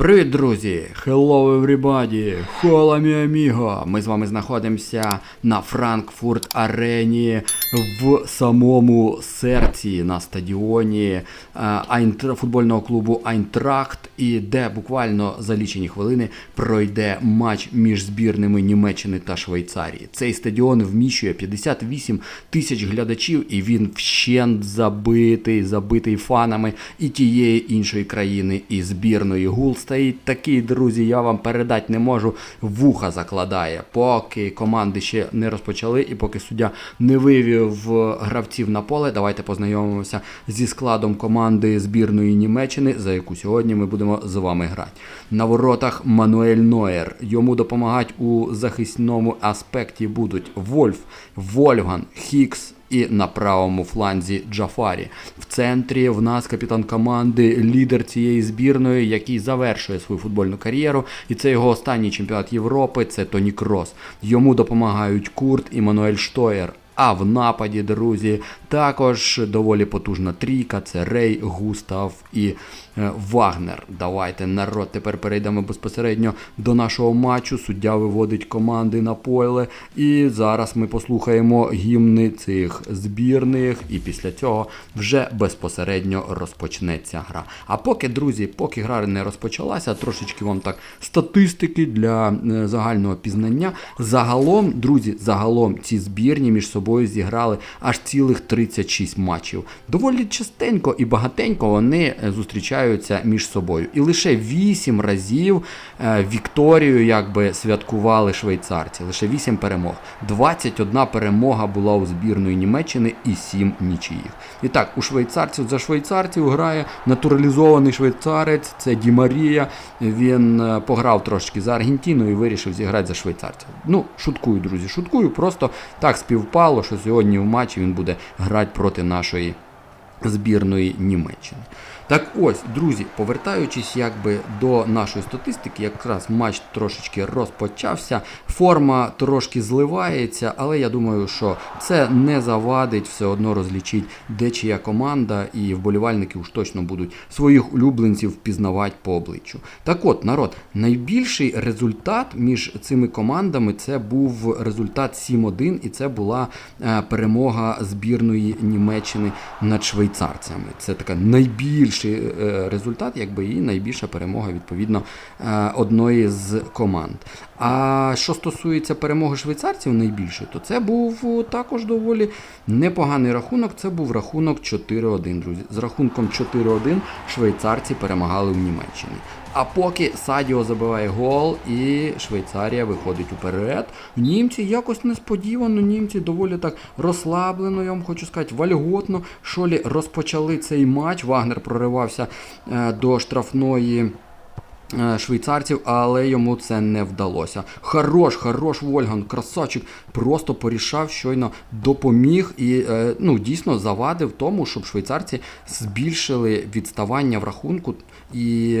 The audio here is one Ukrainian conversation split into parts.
Привіт, друзі! Hello everybody! Hola mi amigo! Ми з вами знаходимося на Франкфурт Арені в самому серці на стадіоні е, футбольного клубу Айнтрахт, і де буквально за лічені хвилини пройде матч між збірними Німеччини та Швейцарії. Цей стадіон вміщує 58 тисяч глядачів, і він вщент забитий, забитий фанами і тієї іншої країни, і збірної гул стоїть такий, друзі, я вам передати не можу. Вуха закладає, поки команди ще не розпочали, і поки суддя не вивів е, гравців на поле. Давайте познайомимося зі складом команди збірної Німеччини, за яку сьогодні ми будемо з вами грати. На воротах Мануель Нойер. Йому допомагають у захисному аспекті будуть Вольф, Вольфган, Хікс і на правому фланзі Джафарі. В центрі в нас капітан команди, лідер цієї збірної, який завершує свою футбольну кар'єру. І це його останній чемпіонат Європи. Це Тоні Крос. Йому допомагають Курт і Мануель Штоєр. А в нападі, друзі, також доволі потужна трійка. Це Рей, Густав і Вагнер. Давайте, народ, тепер перейдемо безпосередньо до нашого матчу. Суддя виводить команди на поле. І зараз ми послухаємо гімни цих збірних. І після цього вже безпосередньо розпочнеться гра. А поки, друзі, поки гра не розпочалася, трошечки вам так статистики для е, загального пізнання. Загалом, друзі, загалом ці збірні між собою зіграли аж цілих 36 матчів. Доволі частенько і багатенько вони е, зустрічаються між собою. І лише 8 разів е, Вікторію якби святкували швейцарці. Лише 8 перемог. 21 перемога була у збірної Німеччини і 7 нічиїх. І так, у швейцарців за швейцарців грає натуралізований швейцарець, це Ді Марія. Він е, пограв трошки за Аргентину і вирішив зіграти за швейцарців. Ну, шуткую, друзі, шуткую. Просто так співпало, що сьогодні в матчі він буде грати проти нашої збірної Німеччини. Так ось, друзі, повертаючись якби до нашої статистики, якраз матч трошечки розпочався, форма трошки зливається, але я думаю, що це не завадить все одно розлічить, де чия команда, і вболівальники уж точно будуть своїх улюбленців впізнавати по обличчю. Так от, народ, найбільший результат між цими командами це був результат 7-1, і це була е, перемога збірної Німеччини над швейцарцями. Це така найбільший е, результат, якби і найбільша перемога відповідно е, одної з команд. А що стосується перемоги швейцарців найбільше, то це був також доволі непоганий рахунок. Це був рахунок 4-1, друзі. З рахунком 4-1 швейцарці перемагали в Німеччині. А поки Садіо забиває гол і Швейцарія виходить уперед. Німці якось несподівано, німці доволі так розслаблено, я вам хочу сказати, вальготно. Шолі розпочали цей матч. Вагнер проривався е, до штрафної. Е, Швейцарців, але йому це не вдалося. Хорош, хорош Вольган, красавчик, просто порішав, щойно допоміг і е, ну, дійсно завадив тому, щоб швейцарці збільшили відставання в рахунку і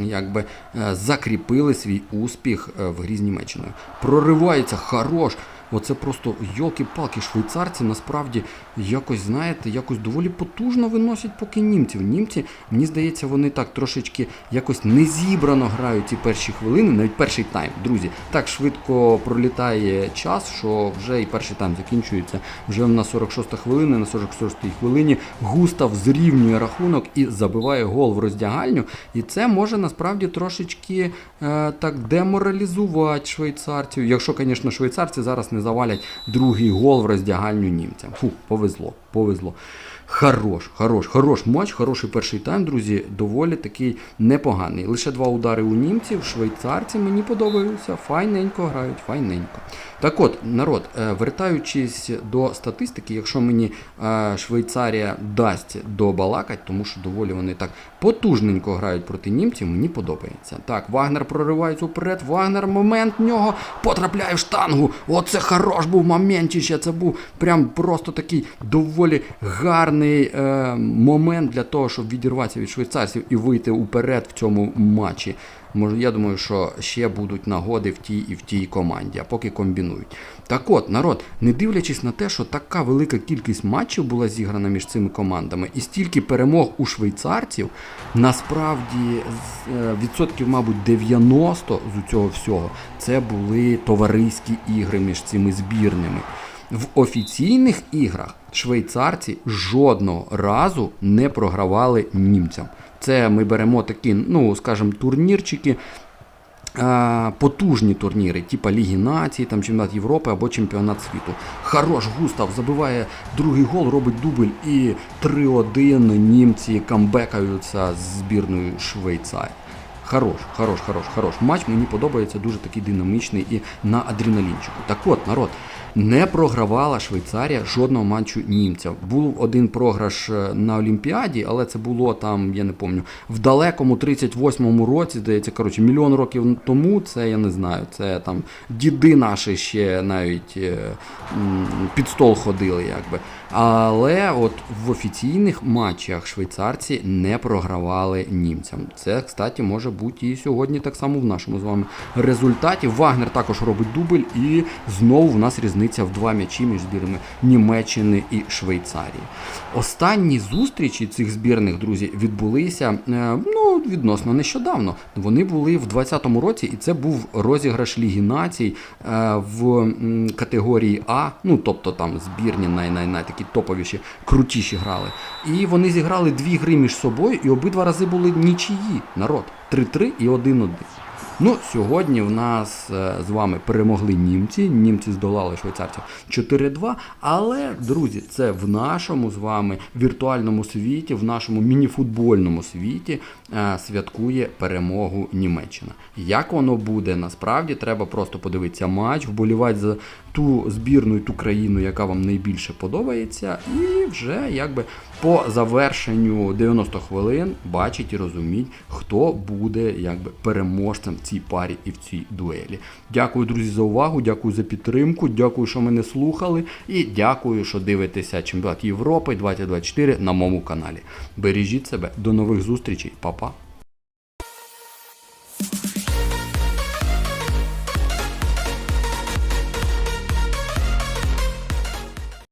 якби е, закріпили свій успіх в грі з Німеччиною. Проривається, хорош. Оце просто йолки-палки, швейцарці насправді якось, знаєте, якось доволі потужно виносять поки німців. Німці, мені здається, вони так трошечки якось незібрано грають ці перші хвилини, навіть перший тайм. Друзі, так швидко пролітає час, що вже і перший тайм закінчується. Вже на 46 хвилини, на 46 хвилині Густав зрівнює рахунок і забиває гол в роздягальню. І це може насправді трошечки е, так деморалізувати швейцарців. Якщо, звісно, швейцарці зараз не завалять другий гол в роздягальню німцям. Фу, повезло, повезло. Хорош, хорош, хорош матч, хороший перший тайм, друзі, доволі такий непоганий. Лише два удари у німців, швейцарці мені подобаються, файненько грають, файненько. Так от, народ, е, вертаючись до статистики, якщо мені е, Швейцарія дасть добалакать, тому що доволі вони так потужненько грають проти німців, мені подобається. Так, Вагнер проривається вперед, Вагнер момент нього потрапляє в штангу. Оце хорош був моментіще, це був прям просто такий доволі гарний е, момент для того, щоб відірватися від швейцарців і вийти уперед в цьому матчі. Я думаю, що ще будуть нагоди в тій і в тій команді, а поки комбінують. Так от, народ, не дивлячись на те, що така велика кількість матчів була зіграна між цими командами, і стільки перемог у швейцарців, насправді з- е, відсотків, мабуть, 90 з цього всього це були товариські ігри між цими збірними. В офіційних іграх швейцарці жодного разу не програвали німцям. Це ми беремо такі, ну скажімо, турнірчики, потужні турніри, типа Ліги Націй, там Чемпіонат Європи або Чемпіонат світу. Хорош Густав забиває другий гол, робить дубль і 3-1 німці камбекаються з збірною Швейцарії. Хорош, хорош, хорош, хорош. Матч мені подобається дуже такий динамічний і на адреналінчику. Так от, народ, не програвала Швейцарія жодного матчу німця. Був один програш е, на Олімпіаді, але це було там, я не пам'ятаю, в далекому 38-му році, здається, коротше, мільйон років тому. Це я не знаю. Це там діди наші ще навіть е, під стол ходили, якби. Але от в офіційних матчах швейцарці не програвали німцям. Це, кстати, може бути і сьогодні так само в нашому з вами результаті. Вагнер також робить дубль, і знову в нас різниця в два м'ячі між збірними Німеччини і Швейцарії. Останні зустрічі цих збірних друзі відбулися е, ну, відносно нещодавно. Вони були в 2020 році, і це був розіграш Ліги націй е, в категорії А. Ну тобто там збірні най-най-най такі топовіші, крутіші грали. І вони зіграли дві гри між собою, і обидва рази були нічиї. Народ 3-3 і 1-1. Ну, сьогодні в нас е, з вами перемогли німці. Німці здолали швейцарців 4-2. Але, друзі, це в нашому з вами віртуальному світі, в нашому мініфутбольному світі е, святкує перемогу Німеччина. Як воно буде насправді, треба просто подивитися матч, вболівати за ту збірну і ту країну, яка вам найбільше подобається, і вже якби по завершенню 90 хвилин бачить і розуміть, хто буде якби переможцем цій парі і в цій дуелі. Дякую, друзі, за увагу, дякую за підтримку, дякую, що мене слухали, і дякую, що дивитеся Чемпіонат Європи 2024 на моєму каналі. Бережіть себе, до нових зустрічей, Па-па.